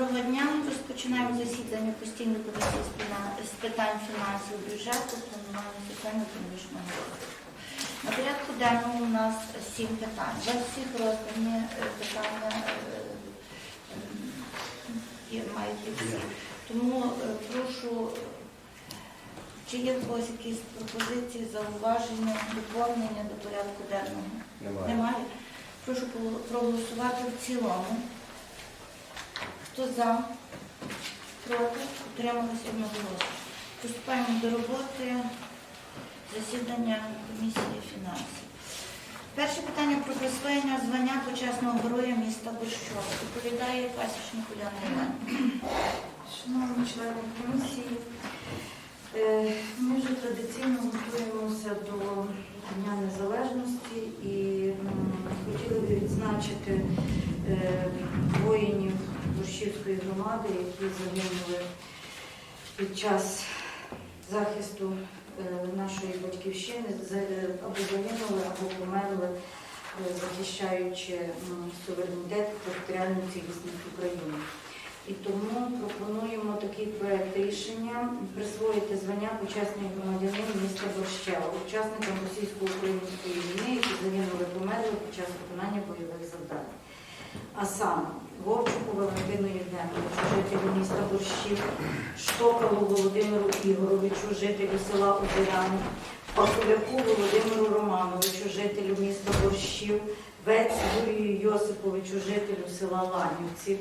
Доброго дня. Розпочинаємо засідання постійної комісії з питань фінансів, бюджету, планування соціально-економічного розвитку. На порядку денному у нас сім питань. Для всіх роздані е, питання е, є- мають і всі. Тому е, прошу, чи є в когось якісь пропозиції, зауваження, доповнення до порядку денного? Немає. Немає. Прошу проголосувати в цілому. Хто за? Проти? Утрималися одноголосно. Приступаємо до роботи засідання комісії фінансів. Перше питання про присвоєння звання почесного героя міста Борщова. Доповідає пасічник Уляна Іванівна. Шановні члени комісії, е, ми вже традиційно готуємося до Дня Незалежності і хотіли б відзначити е, Борщівської громади, які загинули під час захисту е, нашої батьківщини, або загинули, або померли, е, захищаючи суверенітет територіальну цілісність України. І тому пропонуємо такий проект рішення присвоїти звання почесний громадянин міста Борщева, учасникам російсько-української війни, які загинули померли під час виконання бойових завдань. А саме Вовчуку Валентину Євгеновичу, жителю міста Борщів, Штокалу Володимиру Ігоровичу, жителю села Озеряни, Пасуляку Володимиру Романовичу, жителю міста Борщів, Вець Юрію Йосиповичу, жителю села Ланівці,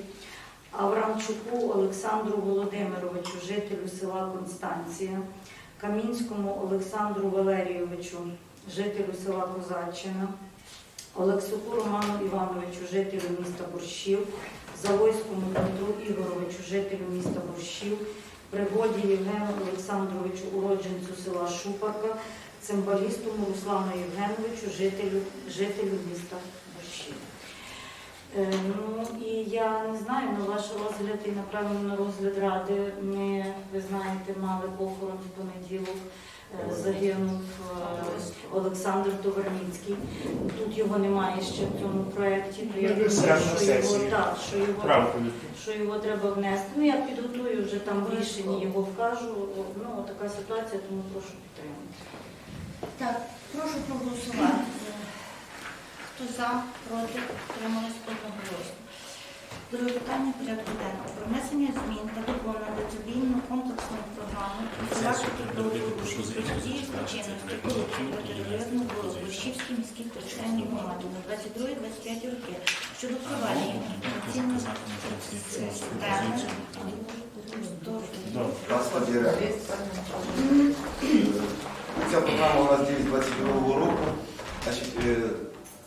Аврамчуку Олександру Володимировичу, жителю села Констанція, Камінському Олександру Валерійовичу, жителю села Козаччина, Олексуку Роману Івановичу, жителю міста Борщів, Завойському Петру Ігоровичу, жителю міста Борщів, Пригоді Євгену Олександровичу, уродженцю села Шупарка, цимбалістому Руслану Євгеновичу, жителю, жителю міста Борщів. Е, Ну і я не знаю, на ваш розгляд і направлено на розгляд ради. Ми, ви знаєте, мали похорон в понеділок. Е, Загинув е, Олександр Товарніцький. Тут його немає ще в цьому проєкті, то я думаю, що його, так, що його, що його треба внести. Ну я підготую вже там в рішенні його вкажу. Ну така ситуація, тому прошу підтримати. Так, прошу проголосувати. Хто за, проти, утрималися одноголосно. Друге питання порядку денного. Про внесення змін та доповнення до цивільну комплексну програму профілактики протидії злочинності корупції протитероризму в Борщівській міській територіальній громаді на 22-25 роки щодо впровадження інформаційної системи. Каста Дірект. Ця програма у нас діє з 22 року.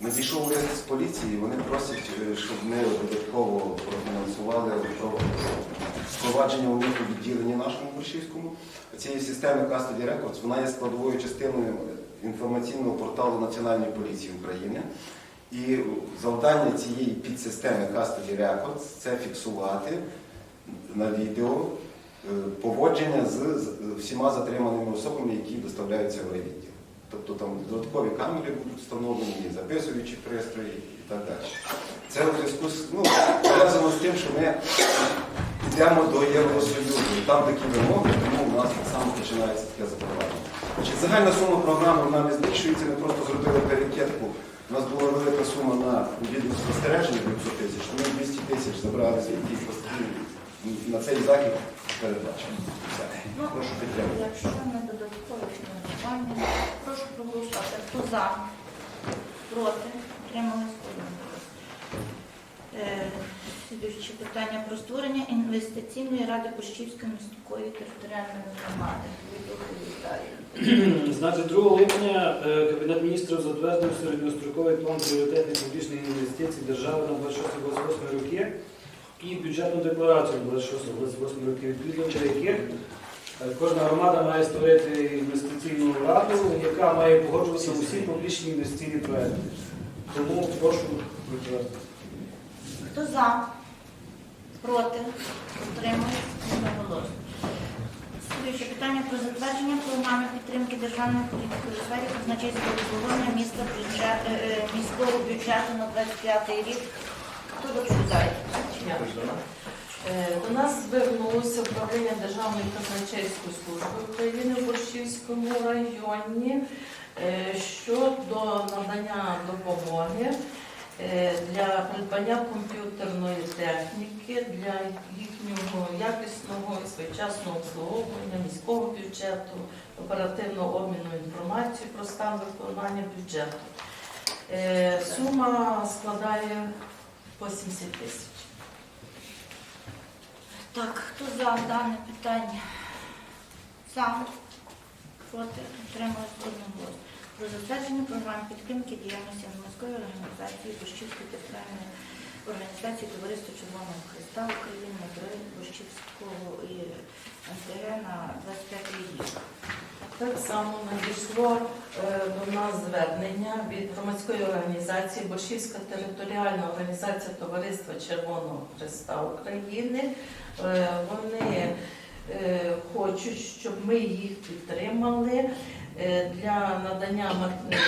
Надійшов лист з поліції, вони просять, е, щоб ми додатково профінансували про- впровадження у них у відділенні нашому Борщівському. Цієї системи Custody Records, вона є складовою частиною інформаційного порталу Національної поліції України. І завдання цієї підсистеми Custody Records – це фіксувати на відео е, поводження з всіма затриманими особами, які доставляються в райвідділ. Тобто там додаткові камери будуть встановлені, записуючі пристрої і так далі. Це у зв'язку з ну, пов'язано з тим, що ми йдемо до Євросоюзу, там такі вимоги, тому у нас так само починається таке запровадження. Значить, загальна сума програми вона не збільшується, ми просто зробили перекидку. У нас була велика сума на відеоспостереження 900 тисяч, ми 200 тисяч забрали звідти і постійно на цей захід передбачено. Все. Ну, Прошу підтримати. Якщо не додаткове фінансування, прошу проголосувати. Хто за? Проти? Одноголосно. Е, Слідуюче питання про створення інвестиційної ради Борщівської міської територіальної громади. Значить, 2 липня е, Кабінет міністрів затвердив середньостроковий план пріоритетних публічних інвестицій держави на 26-28 роки і бюджетну декларацію на 26-28 роки, відповідно до яких кожна громада має створити інвестиційну раду, яка має погоджувати усі публічні інвестиційні проекти. Тому прошу підтвердити. Хто за? Проти? Утримались одноголосно. Слідуюче питання про затвердження програми підтримки державної політики у сфері казначейського обслуговування міста бюджет, е, е, міського бюджету на 25 рік. Хто доповідає? Е, До нас звернулося управління Державної казначейської служби України в Борщівському районі е, щодо надання допомоги е, для придбання комп'ютерної техніки для їхнього якісного і своєчасного обслуговування міського бюджету, оперативного обміну інформацією про стан виконання бюджету. Сума складає 80 тисяч. Так, хто за дане питання? За. Проти. Утримались одноголосно. Про затвердження програми підтримки діяльності громадської організації Борщівської територіальної організації Товариства Червоного Христа України Матери Борщівського і НТГ на 25 рік. Так само надійшло до нас звернення від громадської організації Борщівська територіальна організація Товариства Червоного Христа України. Е, Вони е, хочуть, щоб ми їх підтримали е, для надання е,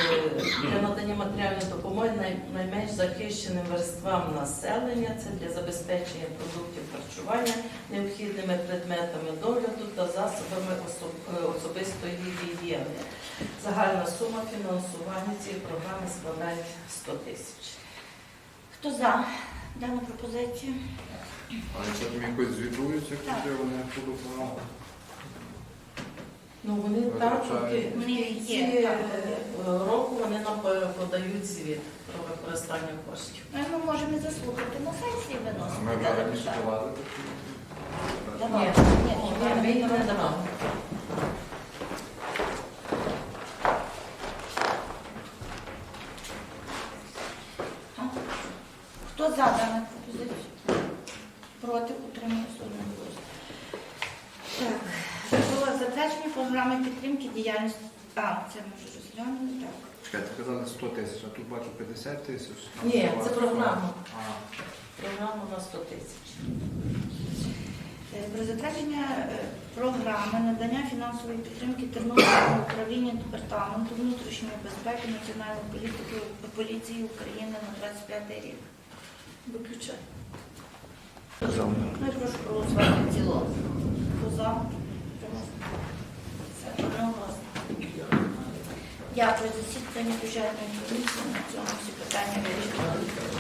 для надання матеріальної допомоги найменш захищеним верствам населення. Це для забезпечення продуктів харчування необхідними предметами догляду та засобами е, особистої гігієни. Загальна сума фінансування цієї програми складає 100 тисяч. Хто за дану пропозицію? Але це там якось звітуються, куди вони будуть. Ну вони так Витрачають. Вони є, кінці так. е, року вони нам по- подають звіт про використання коштів. Ну, Ми можемо заслухати на сесії виносити. Ми вже дане раніше питання. давали такі. Давай. Ні, Ні, ні, ми їх не давали. Хто за дану пропозицію? Проти утримується одноголосно. Так, було затвердження програми підтримки діяльності. А, це ми вже розглянули, так. Чекайте, казали 100 тисяч, а тут бачу 50 тисяч. Ні, це програма. А, Програма на 100 тисяч. Е, Про затвердження е, програми надання фінансової підтримки Тернопільського управління Департаменту внутрішньої безпеки Національної політики поліції України на 25 рік. Виключай. Ну і прошу проголосувати в цілому. Хто за? Дякую за засідання бюджетної комісії. На цьому всі питання вирішили.